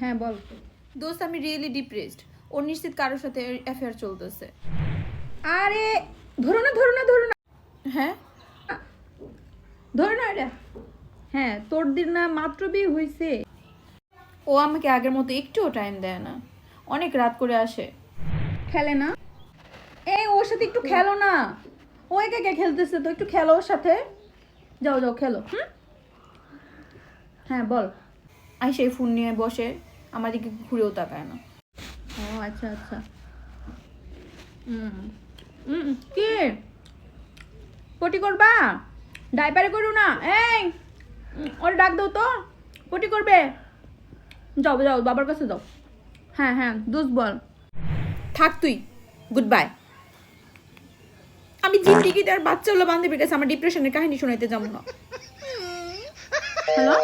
হ্যাঁ বল। দোস্ত আমি রিয়েলি ডিপ্রেসড ও নিশ্চিত কারোর সাথে অ্যাফেয়ার চলতেছে। আরে ধরো না ধরো না ধরো না। হ্যাঁ? ধরো না এটা। হ্যাঁ তোর দিন না মাত্র বিয়ে হয়েছে ও আমাকে আগের মতো একটুও টাইম দেয় না। অনেক রাত করে আসে। খেলে না? এই ওর সাথে একটু খেলো না। ও একে একা খেলতেছে তো একটু খেলো ওর সাথে। যাও যাও খেলো হুম? হ্যাঁ বল। আইসে ফোন নিয়ে বসে আমার দিকে ঘুরেও তাকায় না। ও আচ্ছা আচ্ছা। হুম হুম কি? পটি করবা? ডাইপারে করু না? এই ওরে ডাক দাও তো। পটি করবে? যাও যাও বাবার কাছে যাও। হ্যাঁ হ্যাঁ দুস বল। থাক তুই। গুড বাই আমি জিন্দিগিতে আর বাচ্চা হলো বান্ধবীর কাছে আমার ডিপ্রেশনের কাহিনী শোনাইতে যাব না। হ্যালো?